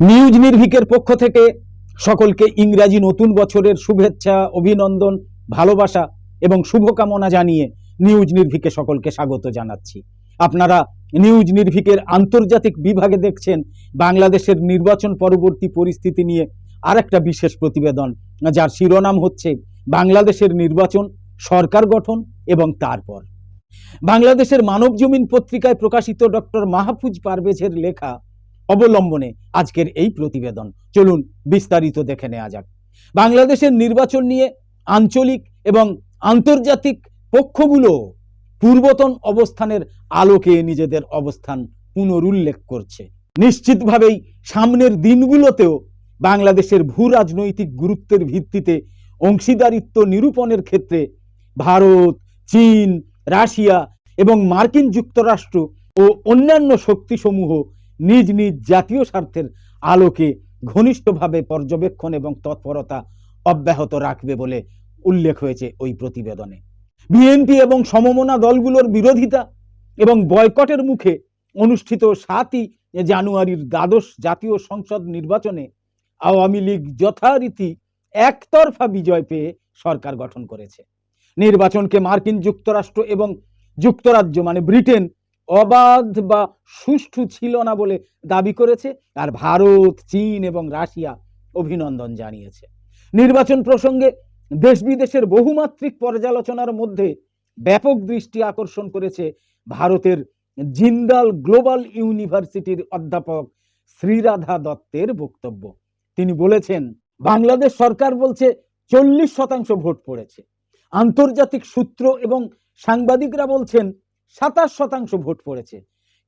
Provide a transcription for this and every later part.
News নির্ভিকের পক্ষ থেকে সকলকে ইংরাজি নতুন বছরের শুভেচ্ছা, অভিনন্দন, ভালোবাসা এবং শুভকামনা জানিয়ে নিউজ নির্ভিকে সকলকে স্বাগত জানাচ্ছি। আপনারা নিউজ নির্ভিকের আন্তর্জাতিক বিভাগে দেখছেন বাংলাদেশের নির্বাচন পরবর্তী পরিস্থিতি নিয়ে আরেকটা বিশেষ প্রতিবেদন, যার শিরোনাম হচ্ছে বাংলাদেশের নির্বাচন, সরকার গঠন এবং তারপর। বাংলাদেশের মানব জমিন পত্রিকায় প্রকাশিত ডক্টর মাহফুজ পারভেজের লেখা অবলম্বনে আজকের এই প্রতিবেদন। চলুন বিস্তারিত দেখে নেওয়া যাক। বাংলাদেশের নির্বাচন নিয়ে আঞ্চলিক এবং আন্তর্জাতিক পক্ষগুলো পূর্বতন অবস্থানের আলোকে নিজেদের অবস্থান পুনরুল্লেখ করছে। নিশ্চিতভাবেই সামনের দিনগুলোতেও বাংলাদেশের ভূ রাজনৈতিক গুরুত্বের ভিত্তিতে অংশীদারিত্ব নিরূপণের ক্ষেত্রে ভারত, চীন, রাশিয়া এবং মার্কিন যুক্তরাষ্ট্র ও অন্যান্য শক্তিসমূহ নিজ নিজ জাতীয় স্বার্থের আলোকে ঘনিষ্ঠভাবে পর্যবেক্ষণ এবং তৎপরতা অব্যাহত রাখবে বলে উল্লেখ হয়েছে ওই প্রতিবেদনে। বিএনপি এবং সমমনা দলগুলোর বিরোধিতা এবং বয়কটের মুখে অনুষ্ঠিত সাতই জানুয়ারির দ্বাদশ জাতীয় সংসদ নির্বাচনে আওয়ামী লীগ যথারীতি একতরফা বিজয় পেয়ে সরকার গঠন করেছে। নির্বাচনকে মার্কিন যুক্তরাষ্ট্র এবং যুক্তরাজ্য মানে ব্রিটেন অবাধ বা সুষ্ঠু ছিল না বলে দাবি করেছে, আর ভারত, চীন এবং রাশিয়া অভিনন্দন জানিয়েছে। নির্বাচন প্রসঙ্গে দেশ বিদেশের বহুমাত্রিক পর্যালোচনার মধ্যে ব্যাপক দৃষ্টি আকর্ষণ করেছে ভারতের জিন্দাল গ্লোবাল ইউনিভার্সিটির অধ্যাপক শ্রীরাধা দত্তের বক্তব্য। তিনি বলেছেন, বাংলাদেশ সরকার বলছে চল্লিশ শতাংশ ভোট পড়েছে। আন্তর্জাতিক সূত্র এবং সাংবাদিকরা বলছেন সাতাশ শতাংশ ভোট পড়েছে।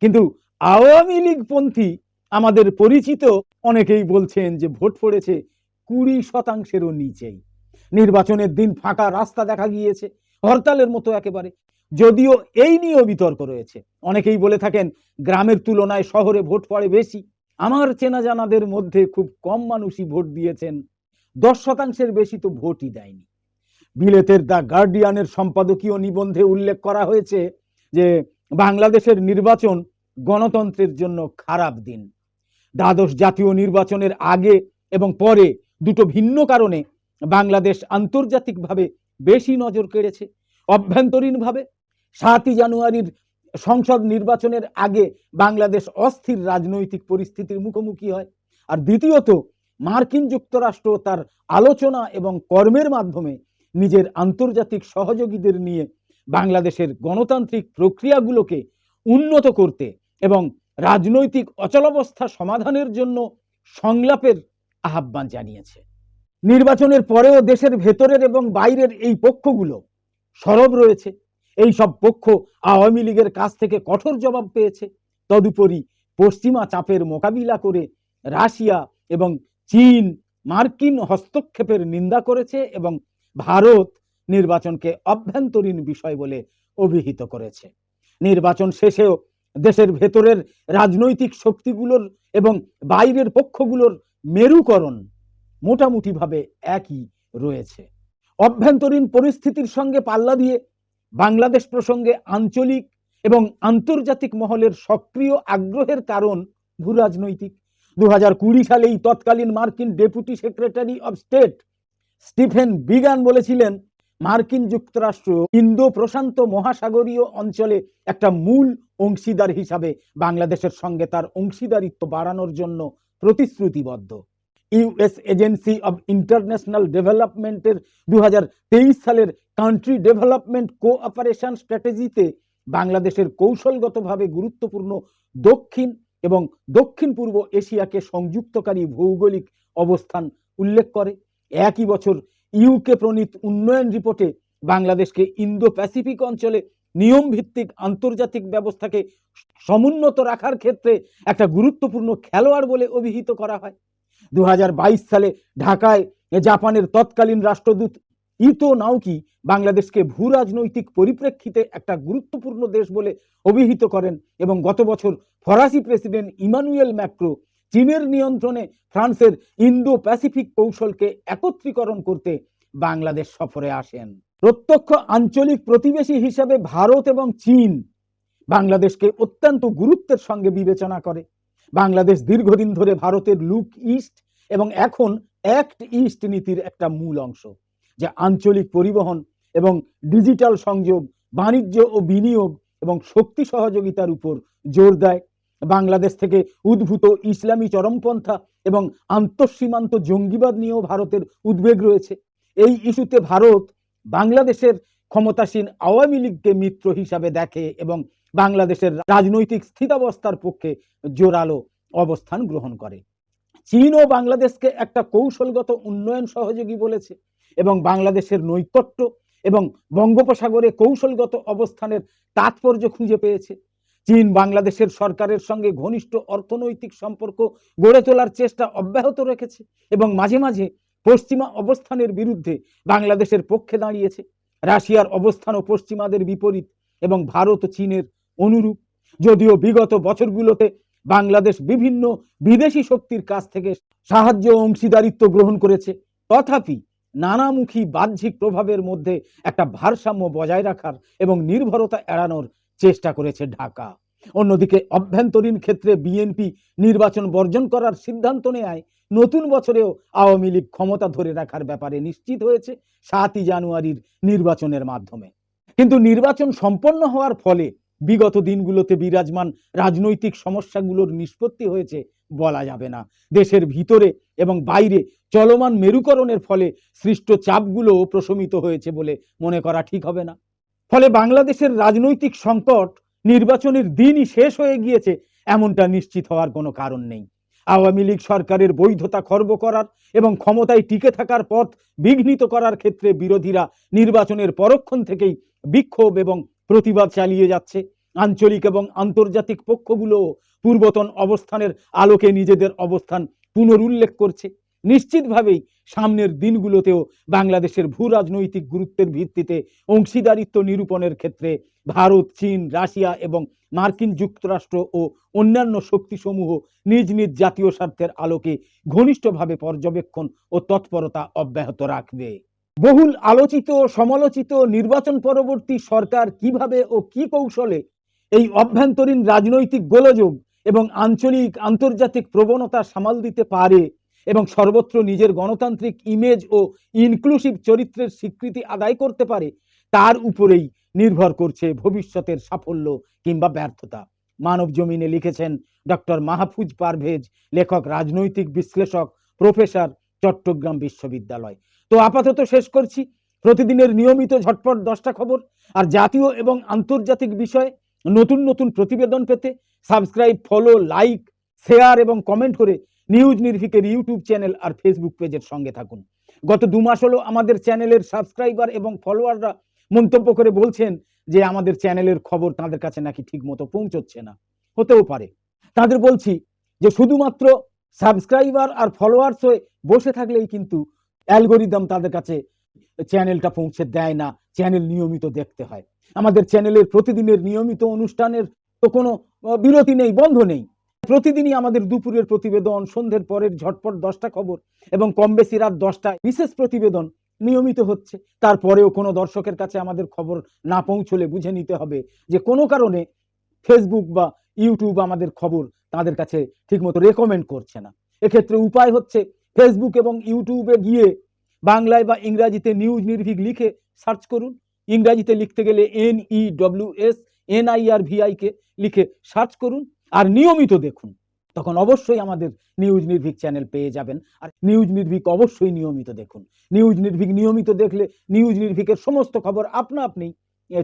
কিন্তু আওয়ামী লীগপন্থী আমাদের পরিচিত অনেকেই বলছেন যে ভোট পড়েছে কুড়ি শতাংশেরও নিচেই। নির্বাচনের দিন ফাঁকা রাস্তা দেখা গিয়েছে, হরতালের মতো একেবারে। যদিও এই নিয়েও বিতর্ক রয়েছে। অনেকেই বলে থাকেন, গ্রামের তুলনায় শহরে ভোট পড়ে বেশি। আমার চেনা জানাদের মধ্যে খুব কম মানুষই ভোট দিয়েছেন। দশ শতাংশের বেশি তো ভোটই দেয়নি। বিলেতের দ্য গার্ডিয়ানের সম্পাদকীয় নিবন্ধে উল্লেখ করা হয়েছে যে বাংলাদেশের নির্বাচন গণতন্ত্রের জন্য খারাপ দিন। দ্বাদশ জাতীয় নির্বাচনের আগে এবং পরে দুটো ভিন্ন কারণে বাংলাদেশ আন্তর্জাতিকভাবে বেশি নজর কেড়েছে। অভ্যন্তরীণভাবে সাতই জানুয়ারির সংসদ নির্বাচনের আগে বাংলাদেশ অস্থির রাজনৈতিক পরিস্থিতির মুখোমুখি হয়। আর দ্বিতীয়ত, মার্কিন যুক্তরাষ্ট্র তার আলোচনা এবং কর্মের মাধ্যমে নিজের আন্তর্জাতিক সহযোগীদের নিয়ে বাংলাদেশের গণতান্ত্রিক প্রক্রিয়াগুলোকে উন্নত করতে এবং রাজনৈতিক অচলাবস্থা সমাধানের জন্য সংলাপের আহ্বান জানিয়েছে। নির্বাচনের পরেও দেশের ভেতরের এবং বাইরের এই পক্ষগুলো সরব রয়েছে। এই সব পক্ষ আওয়ামী লীগের কাছ থেকে কঠোর জবাব পেয়েছে। তদুপরি পশ্চিমা চাপের মোকাবিলা করে রাশিয়া এবং চীন মার্কিন হস্তক্ষেপের নিন্দা করেছে এবং ভারত নির্বাচনকে অভ্যন্তরীণ বিষয় বলে অভিহিত করেছে। নির্বাচন শেষেও দেশের ভেতরের রাজনৈতিক শক্তিগুলোর এবং বাইরের পক্ষগুলোর মেরুকরণ মোটামুটিভাবে একই রয়েছে। অভ্যন্তরীণ পরিস্থিতির সঙ্গে পাল্লা দিয়ে বাংলাদেশ প্রসঙ্গে আঞ্চলিক এবং আন্তর্জাতিক মহলের সক্রিয় আগ্রহের কারণ ভূরাজনৈতিক। দু হাজার কুড়ি সালেই তৎকালীন মার্কিন deputy secretary of state Stephen Biegun বলেছিলেন মার্কিন যুক্তরাষ্ট্র ইন্দো প্রশান্ত মহাসাগরীয় অঞ্চলে একটা মূল অংশীদার হিসাবে বাংলাদেশের সঙ্গে তার অংশীদারিত্ব বাড়ানোর জন্য প্রতিশ্রুতিবদ্ধ। ইউএস এজেন্সি অব ইন্টারন্যাশনাল ডেভেলপমেন্টের দু হাজার তেইশ সালের কান্ট্রি ডেভেলপমেন্ট কোঅপারেশন স্ট্র্যাটেজিতে বাংলাদেশের কৌশলগতভাবে গুরুত্বপূর্ণ দক্ষিণ এবং দক্ষিণ পূর্ব এশিয়াকে সংযুক্তকারী ভৌগোলিক অবস্থান উল্লেখ করে। একই বছর ইউকে প্রণীত উন্নয়ন রিপোর্টে বাংলাদেশকে ইন্দো প্যাসিফিক অঞ্চলে নিয়ম ভিত্তিক আন্তর্জাতিক ব্যবস্থাকে সমুন্নত রাখার ক্ষেত্রে একটা গুরুত্বপূর্ণ খেলোয়াড় বলে অভিহিত করা হয়। দু হাজার বাইশ সালে ঢাকায় জাপানের তৎকালীন রাষ্ট্রদূত ইতো নাওকি বাংলাদেশকে ভূ রাজনৈতিক পরিপ্রেক্ষিতে একটা গুরুত্বপূর্ণ দেশ বলে অভিহিত করেন এবং গত বছর ফরাসি প্রেসিডেন্ট ইমানুয়েল ম্যাক্রো চীনের নিয়ন্ত্রণে ফ্রান্সের ইন্দো প্যাসিফিক কৌশলকে একত্রীকরণ করতে বাংলাদেশ সফরে আসেন। প্রত্যক্ষ আঞ্চলিক প্রতিবেশী হিসাবে ভারত এবং চীন বাংলাদেশকে অত্যন্ত গুরুত্বের সঙ্গে বিবেচনা করে। বাংলাদেশ দীর্ঘদিন ধরে ভারতের লুক ইস্ট এবং এখন অ্যাক্ট ইস্ট নীতির একটা মূল অংশ, যা আঞ্চলিক পরিবহন এবং ডিজিটাল সংযোগ, বাণিজ্য ও বিনিয়োগ এবং শক্তি সহযোগিতার উপর জোর দেয়। বাংলাদেশ থেকে উদ্ভূত ইসলামী চরমপন্থা এবং আন্তঃসীমান্ত জঙ্গিবাদ নিয়েও ভারতের উদ্বেগ রয়েছে। এই ইস্যুতে ভারত বাংলাদেশের ক্ষমতাসীন আওয়ামী লীগকে মিত্র হিসাবে দেখে এবং বাংলাদেশের রাজনৈতিক স্থিতাবস্থার পক্ষে জোরালো অবস্থান গ্রহণ করে। চীন ও বাংলাদেশকে একটা কৌশলগত উন্নয়ন সহযোগী বলেছে এবং বাংলাদেশের নৈকট্য এবং বঙ্গোপসাগরে কৌশলগত অবস্থানের তাৎপর্য খুঁজে পেয়েছে। চীন বাংলাদেশের সরকারের সঙ্গে ঘনিষ্ঠ অর্থনৈতিক সম্পর্ক গড়ে তোলার চেষ্টা অব্যাহত রেখেছে এবং মাঝে মাঝে পশ্চিমা অবস্থানের বিরুদ্ধে বাংলাদেশের পক্ষে দাঁড়িয়েছে। রাশিয়ার অবস্থানও পশ্চিমাদের বিপরীত এবং ভারত ও চীনের অনুরূপ। যদিও বিগত বছরগুলোতে বাংলাদেশ বিভিন্ন বিদেশি শক্তির কাছ থেকে সাহায্য ও অংশীদারিত্ব গ্রহণ করেছে, তথাপি নানামুখী বাহ্যিক প্রভাবের মধ্যে একটা ভারসাম্য বজায় রাখার এবং নির্ভরতা এড়ানোর চেষ্টা করেছে ঢাকা। অন্যদিকে অভ্যন্তরীণ ক্ষেত্রে বিএনপি নির্বাচন বর্জন করার সিদ্ধান্ত নেয় নতুন বছরেও আওয়ামী লীগ ক্ষমতা ধরে রাখার ব্যাপারে নিশ্চিত হয়েছে সাতই জানুয়ারির নির্বাচনের মাধ্যমে। কিন্তু নির্বাচন সম্পন্ন হওয়ার ফলে বিগত দিনগুলোতে বিরাজমান রাজনৈতিক সমস্যাগুলোর নিষ্পত্তি হয়েছে বলা যাবে না। দেশের ভিতরে এবং বাইরে চলমান মেরুকরণের ফলে সৃষ্ট চাপগুলো প্রশমিত হয়েছে বলে মনে করা ঠিক হবে না। ফলে বাংলাদেশের রাজনৈতিক সংকট নির্বাচনের দিনই শেষ হয়ে গিয়েছে, এমনটা নিশ্চিত হওয়ার কোনো কারণ নেই। আওয়ামী লীগ সরকারের বৈধতা খর্ব করার এবং ক্ষমতায় টিকে থাকার পথ বিঘ্নিত করার ক্ষেত্রে বিরোধীরা নির্বাচনের পরক্ষণ থেকেই বিক্ষোভ এবং প্রতিবাদ চালিয়ে যাচ্ছে। আঞ্চলিক এবং আন্তর্জাতিক পক্ষগুলো পূর্বতন অবস্থানের আলোকে নিজেদের অবস্থান পুনরুল্লেখ করছে। নিশ্চিতভাবেই সামনের দিনগুলোতেও বাংলাদেশের ভূ রাজনৈতিক গুরুত্বের ভিত্তিতে অংশীদারিত্ব নিরূপণের ক্ষেত্রে ভারত, চীন, রাশিয়া এবং মার্কিন যুক্তরাষ্ট্র ও অন্যান্য শক্তিসমূহ নিজ নিজ জাতীয় স্বার্থের আলোকে ঘনিষ্ঠভাবে পর্যবেক্ষণ ও তৎপরতা অব্যাহত রাখবে। বহুল আলোচিত সমালোচিত নির্বাচন পরবর্তী সরকার কীভাবে ও কি কৌশলে এই অভ্যন্তরীণ রাজনৈতিক গোলযোগ এবং আঞ্চলিক আন্তর্জাতিক প্রবণতা সামাল দিতে পারে এবং সর্বত্র নিজের গণতান্ত্রিক ইমেজ ও ইনক্লুসিভ চরিত্রের স্বীকৃতি আদায় করতে পারে, তার উপরেই নির্ভর করছে ভবিষ্যতের সাফল্য কিংবা ব্যর্থতা। মানব জমিনে লিখেছেন ডক্টর মাহফুজ পারভেজ, লেখক, রাজনৈতিক বিশ্লেষক, প্রফেসর, চট্টগ্রাম বিশ্ববিদ্যালয়। তো আপাতত শেষ করছি। প্রতিদিনের নিয়মিত ঝটপট দশটা খবর আর জাতীয় এবং আন্তর্জাতিক বিষয়ে নতুন নতুন প্রতিবেদন পেতে সাবস্ক্রাইব ফলো লাইক শেয়ার এবং কমেন্ট করে নিউজ নির্ভিকের ইউটিউব চ্যানেল আর ফেসবুক পেজের সঙ্গে থাকুন। গত দু মাস হলো আমাদের চ্যানেলের সাবস্ক্রাইবার এবং ফলোয়াররা মন্তব্য করে বলছেন যে আমাদের চ্যানেলের খবর তাদের কাছে নাকি ঠিক মতো পৌঁছচ্ছে না। হতেও পারে। তাদের বলছি যে শুধুমাত্র সাবস্ক্রাইবার আর ফলোয়ার্স হয়ে বসে থাকলেই কিন্তু অ্যালগোরিদম তাদের কাছে চ্যানেলটা পৌঁছে দেয় না, চ্যানেল নিয়মিত দেখতে হয়। আমাদের চ্যানেলের প্রতিদিনের নিয়মিত অনুষ্ঠানের তো কোনো বিরতি নেই, বন্ধ নেই। প্রতিদিনই আমাদের দুপুরের প্রতিবেদন, সন্ধ্যের পরের ঝটপট দশটা খবর এবং কম বেশি রাত দশটায় বিশেষ প্রতিবেদন নিয়মিত হচ্ছে। তারপরেও কোনো দর্শকের কাছে আমাদের খবর না পৌঁছলে বুঝে নিতে হবে যে কোনো কারণে ফেসবুক বা ইউটিউব আমাদের খবর তাদের কাছে ঠিকমতো রেকমেন্ড করছে না। এক্ষেত্রে উপায় হচ্ছে ফেসবুক এবং ইউটিউবে গিয়ে বাংলায় বা ইংরাজিতে নিউজ নির্ভীক লিখে সার্চ করুন। ইংরাজিতে লিখতে গেলে N E W S N I R V I লিখে সার্চ করুন। আর নিয়মিত দেখুন। তখন অবশ্যই আমাদের নিউজ নির্ভীক চ্যানেল পেয়ে যাবেন। আর নিউজ নির্ভীক অবশ্যই নিয়মিত দেখুন। নিউজ নির্ভীক নিয়মিত দেখলে নিউজ নির্ভীকের সমস্ত খবর আপনা আপনি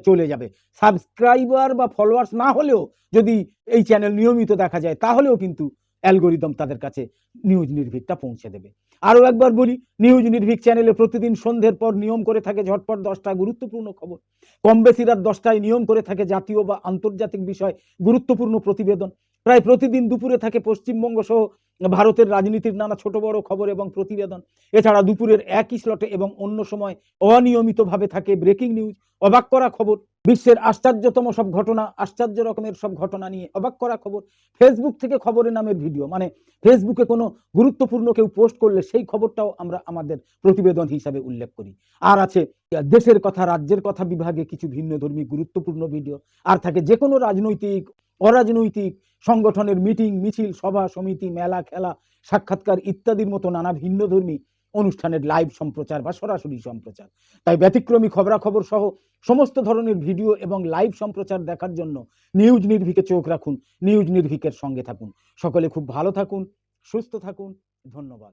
চলে যাবে। সাবস্ক্রাইবার বা ফলোয়ার্স না হলেও যদি এই চ্যানেল নিয়মিত দেখা যায়, তাহলেও কিন্তু অ্যালগোরিদম তাদের কাছে নিউজ নির্ভীকটা পৌঁছে দেবে। আরও একবার বলি নিউজ নির্ভীক চ্যানেলে প্রতিদিন সন্ধ্যের পর নিয়ম করে থাকে ঝটপট দশটা গুরুত্বপূর্ণ খবর। কম বেশি রাত দশটায় নিয়ম করে থাকে জাতীয় বা আন্তর্জাতিক বিষয় গুরুত্বপূর্ণ প্রতিবেদন। প্রায় প্রতিদিন দুপুরে থাকে পশ্চিমবঙ্গ সহ ভারতের রাজনীতির নানা ছোট বড় খবর এবং প্রতিবেদন। এছাড়া দুপুরের একই স্লটে এবং অন্য সময় অনিয়মিতভাবে থাকে ব্রেকিং নিউজ অবাক করা খবর বিশ্বের আশ্চর্যতম সব ঘটনা, আশ্চর্য রকমের সব ঘটনা নিয়ে অবাক করা খবর। ফেসবুক থেকে খবরের নামের ভিডিও মানে ফেসবুকে কোনো গুরুত্বপূর্ণ কেউ পোস্ট করলে সেই খবরটাও আমরা আমাদের প্রতিবেদন হিসাবে উল্লেখ করি। আর আছে, দেশের কথা, রাজ্যের কথা বিভাগে কিছু ভিন্ন ধর্মী গুরুত্বপূর্ণ ভিডিও। আর থাকে যে কোনো রাজনৈতিক, অরাজনৈতিক সংগঠনের মিটিং, মিছিল, সভা, সমিতি, মেলা, খেলা, সাক্ষাৎকার ইত্যাদির মতো নানা ভিন্ন ধর্মী অনুষ্ঠানের লাইভ সম্প্রচার বা সরাসরি সম্প্রচার। তাই ব্যতিক্রমী খবরাখবর সহ সমস্ত ধরনের ভিডিও এবং লাইভ সম্প্রচার দেখার জন্য নিউজ নির্ভিকে চোখ রাখুন নিউজ নির্ভিকের সঙ্গে থাকুন। সকলে খুব ভালো থাকুন, সুস্থ থাকুন, ধন্যবাদ।